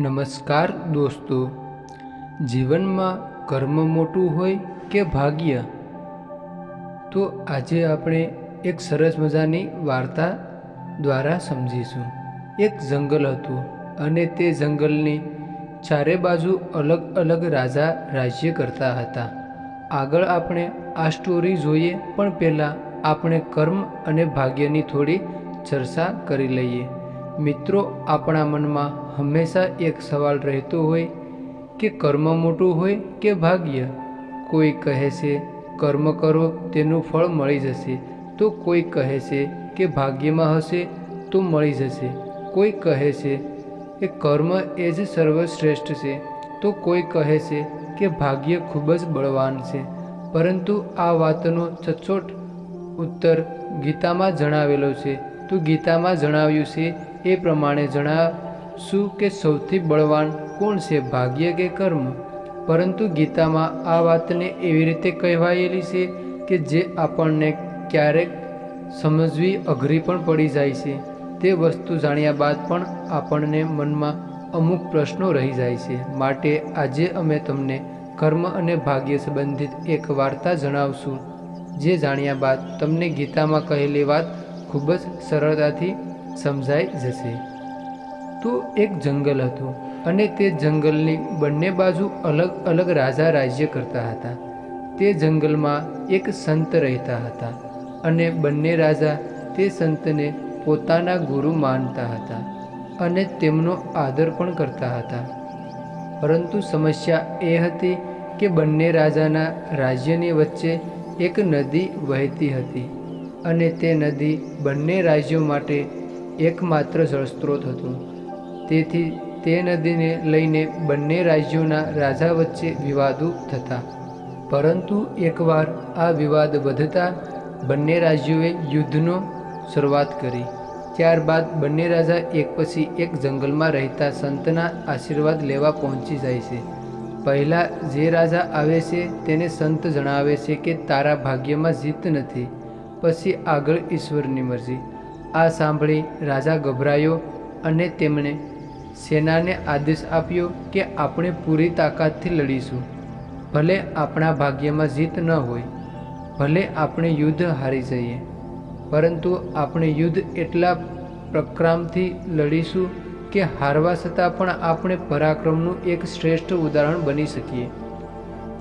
નમસ્કાર દોસ્તો. જીવનમાં કર્મ મોટું હોય કે ભાગ્ય? તો આજે આપણે એક સરસ મજાની વાર્તા દ્વારા સમજીશું. એક જંગલ હતું અને તે જંગલની ચારે બાજુ અલગ અલગ રાજા રાજ્ય કરતા હતા. આગળ આપણે આ સ્ટોરી જોઈએ પણ પહેલાં આપણે કર્મ અને ભાગ્યની થોડી ચર્ચા કરી લઈએ. મિત્રો, આપણા મનમાં હંમેશા એક સવાલ રહેતો હોય કે કર્મ મોટું હોય કે ભાગ્ય? કોઈ કહે છે, કર્મ કરો, તેનું ફળ મળી જશે. તો કોઈ કહે છે કે, ભાગ્યમાં હશે તો મળી જશે. કોઈ કહે છે કે, કર્મ એ જ સર્વશ્રેષ્ઠ છે. તો કોઈ કહે છે કે, ભાગ્ય ખૂબ જ બળવાન છે. પરંતુ આ વાતનો સચોટ ઉત્તર ગીતામાં જણાવેલો છે. તો ગીતામાં જણાવ્યું છે એ પ્રમાણે જણાવશું કે સૌથી બળવાન કોણ છે? ભાગ્ય કે કર્મ? પરંતુ ગીતામાં આ વાતને એવી રીતે કહેવાયેલી છે કે જે આપણને ક્યારેક સમજવી અઘરી પણ પડી જાય છે. તે વસ્તુ જાણ્યા બાદ પણ આપણને મનમાં અમુક પ્રશ્નો રહી જાય છે. માટે આજે અમે તમને કર્મ અને ભાગ્ય સંબંધિત એક વાર્તા જણાવશું, જે જાણ્યા બાદ તમને ગીતામાં કહેલી વાત ખૂબ જ સરળતાથી સમજાઈ જશે. તો એક જંગલ હતું અને તે જંગલની બંને બાજુ અલગ અલગ રાજા રાજ્ય કરતા હતા. તે જંગલમાં એક સંત રહેતા હતા અને બંને રાજા તે સંતને પોતાના ગુરુ માનતા હતા અને તેમનો આદર પણ કરતા હતા. પરંતુ સમસ્યા એ હતી કે બંને રાજાના રાજ્યની વચ્ચે એક નદી વહેતી હતી અને તે નદી બંને રાજ્યો માટે એકમાત્ર જળસ્ત્રોત હતું. તેથી તે નદીને લઈને બંને રાજ્યોના રાજા વચ્ચે વિવાદો થતા. પરંતુ એકવાર આ વિવાદ વધતા, બંને રાજ્યોએ યુદ્ધનો શરૂઆત કરી. ત્યારબાદ બંને રાજા એક પછી એક જંગલમાં રહેતા સંતના આશીર્વાદ લેવા પહોંચી જાય છે. પહેલાં જે રાજા આવે છે તેને સંત જણાવે છે કે, તારા ભાગ્યમાં જીત નથી. પછી આગળ ઈશ્વરની મરજી. આ સાંભળી રાજા ગભરાયો અને તેમણે સેનાને આદેશ આપ્યો કે આપણે પૂરી તાકાતથી લડીશું. ભલે આપણા ભાગ્યમાં જીત ન હોય, ભલે આપણે યુદ્ધ હારી જઈએ, પરંતુ આપણે યુદ્ધ એટલા પ્રક્રામથી લડીશું કે હારવા છતાં પણ આપણે પરાક્રમનું એક શ્રેષ્ઠ ઉદાહરણ બની શકીએ.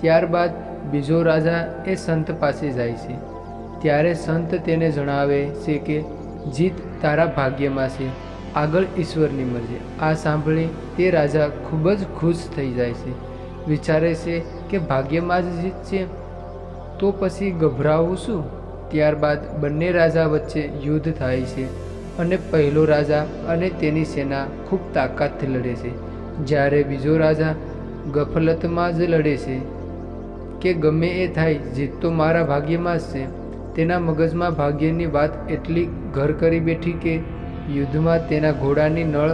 ત્યારબાદ બીજો રાજા એ સંત પાસે જાય છે. ત્યારે સંત તેને જણાવે છે કે જીત તારા ભાગ્યમાં છે. આગળ ઈશ્વરની મરજી. આ સાંભળી તે રાજા ખૂબ જ ખુશ થઈ જાય છે. વિચારે છે કે ભાગ્યમાં જ જીત છે. તો પછી ગભરાવું શું? ત્યારબાદ બંને રાજા વચ્ચે યુદ્ધ થાય છે અને પહેલો રાજા અને તેની સેના ખૂબ તાકાતથી લડે છે. જ્યારે બીજો રાજા ગફલતમાં જ લડે છે કે ગમે એ થાય, જીત તો મારા ભાગ્યમાં જ છે. તેના મગજમાં ભાગ્યની વાત એટલી ઘર કરી બેઠી કે યુદ્ધમાં તેના ઘોડાની નળ,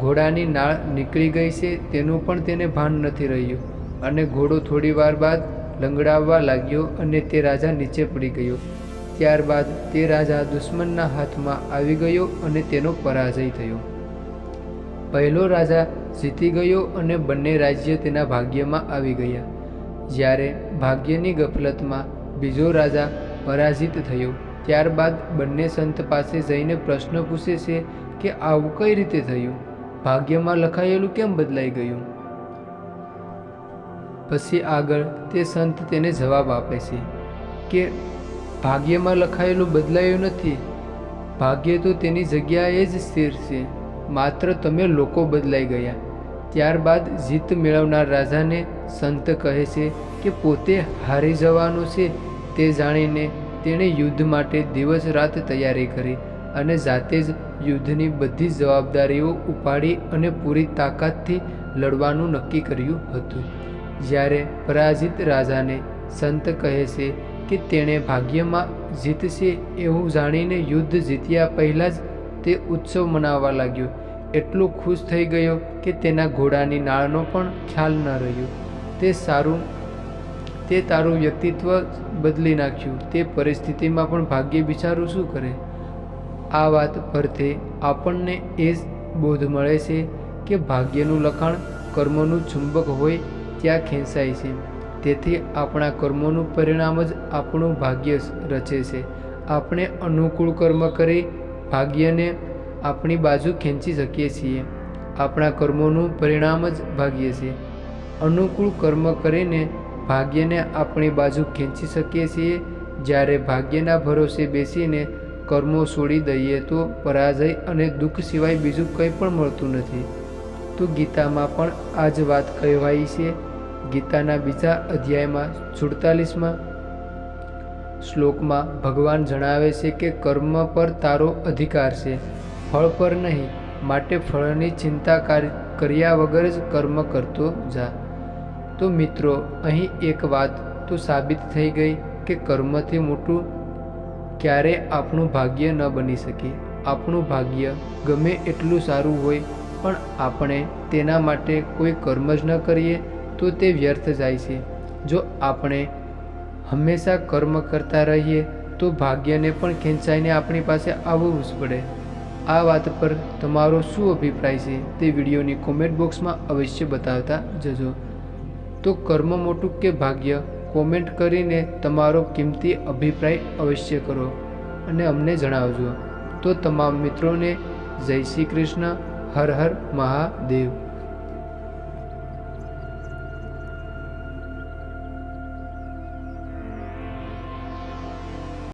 ઘોડાની નાળ નીકળી ગઈ છે, તેનું પણ તેને ભાન નથી રહ્યું. અને ઘોડો થોડી વાર બાદ લંગડાવવા લાગ્યો અને તે રાજા નીચે પડી ગયો. ત્યારબાદ તે રાજા દુશ્મનના હાથમાં આવી ગયો અને તેનો પરાજય થયો. પહેલો રાજા જીતી ગયો અને બંને રાજ્ય તેના ભાગ્યમાં આવી ગયા. જ્યારે ભાગ્યની ગફલતમાં બીજો રાજા પરાજિત થયો. ત્યારબાદ બંને સંત પાસે જઈને પ્રશ્ન પૂછે છે કે આવું કઈ રીતે થયું? ભાગ્યમાં લખાયેલું કેમ બદલાઈ ગયું? પછી આગળ તે સંત તેને જવાબ આપે છે કે ભાગ્યમાં લખાયેલું બદલાયું નથી. ભાગ્ય તો તેની જગ્યાએ જ સ્થિર છે. માત્ર તમે લોકો બદલાઈ ગયા. ત્યારબાદ જીત મેળવનાર રાજાને સંત કહે છે કે પોતે હારી જવાનો છે તે જાણીને તેણે યુદ્ધ માટે દિવસ રાત તૈયારી કરી અને જાતે જ યુદ્ધની બધી જવાબદારીઓ ઉપાડી અને પૂરી તાકાતથી લડવાનું નક્કી કર્યું હતું. જ્યારે પરાજિત રાજાને સંત કહે છે કે તેણે ભાગ્યમાં જીતશે એવું જાણીને યુદ્ધ જીત્યા પહેલાં જ તે ઉત્સવ મનાવવા લાગ્યો. એટલો ખુશ થઈ ગયો કે તેના ઘોડાની નાળનો પણ ખ્યાલ ન રહ્યો. તે સારું તે તારું વ્યક્તિત્વ બદલી નાખ્યું. તે પરિસ્થિતિમાં પણ ભાગ્ય બિચારું શું કરે? આ વાત પરથી આપણને એ બોધ મળે છે કે ભાગ્યનું લખાણ કર્મનું ચુંબક હોય ત્યાં ખેંચાય છે. તેથી આપણા કર્મોનું પરિણામ જ આપણું ભાગ્ય રચે છે. આપણે અનુકૂળ કર્મ કરી ભાગ્યને આપણી બાજુ ખેંચી શકીએ છીએ. આપણા કર્મોનું પરિણામ જ ભાગ્ય છે. અનુકૂળ કર્મ કરીને ભાગ્યને આપણી બાજુ ખેંચી શકીએ છીએ. જ્યારે ભાગ્યના ભરોસે બેસીને કર્મો છોડી દઈએ તો પરાજય અને દુઃખ સિવાય બીજું કંઈ પણ મળતું નથી. તો ગીતામાં પણ આ જ વાત કહેવાય છે. ગીતાના બીજા અધ્યાયમાં સુડતાલીસમાં શ્લોકમાં ભગવાન જણાવે છે કે કર્મ પર તારો અધિકાર છે. ફળ પર નહીં, માટે ફળની ચિંતા કર્યા વગર જ કર્મ કરતો જા. તો મિત્રો, અહીં એક વાત તો સાબિત થઈ ગઈ કે કર્મથી મોટું ક્યારેય આપણું ભાગ્ય ન બની શકે. આપણું ભાગ્ય ગમે એટલું સારું હોય, પણ આપણે તેના માટે કોઈ કર્મ જ ન કરીએ તો તે વ્યર્થ જાય છે. જો આપણે હંમેશા કર્મ કરતા રહીએ, તો ભાગ્યને પણ ખેંચાઈને આપણી પાસે આવવું જ પડે. આ વાત પર તમારો શું અભિપ્રાય છે તે વિડીયોની કોમેન્ટ બોક્સમાં અવશ્ય બતાવતા જજો. તો કર્મ મોટું કે ભાગ્ય? કોમેન્ટ કરીને તમારો કિંમતી અભિપ્રાય અવશ્ય કરો અને અમને જણાવજો. તો તમામ મિત્રોને જય શ્રી કૃષ્ણ, હર હર મહાદેવ.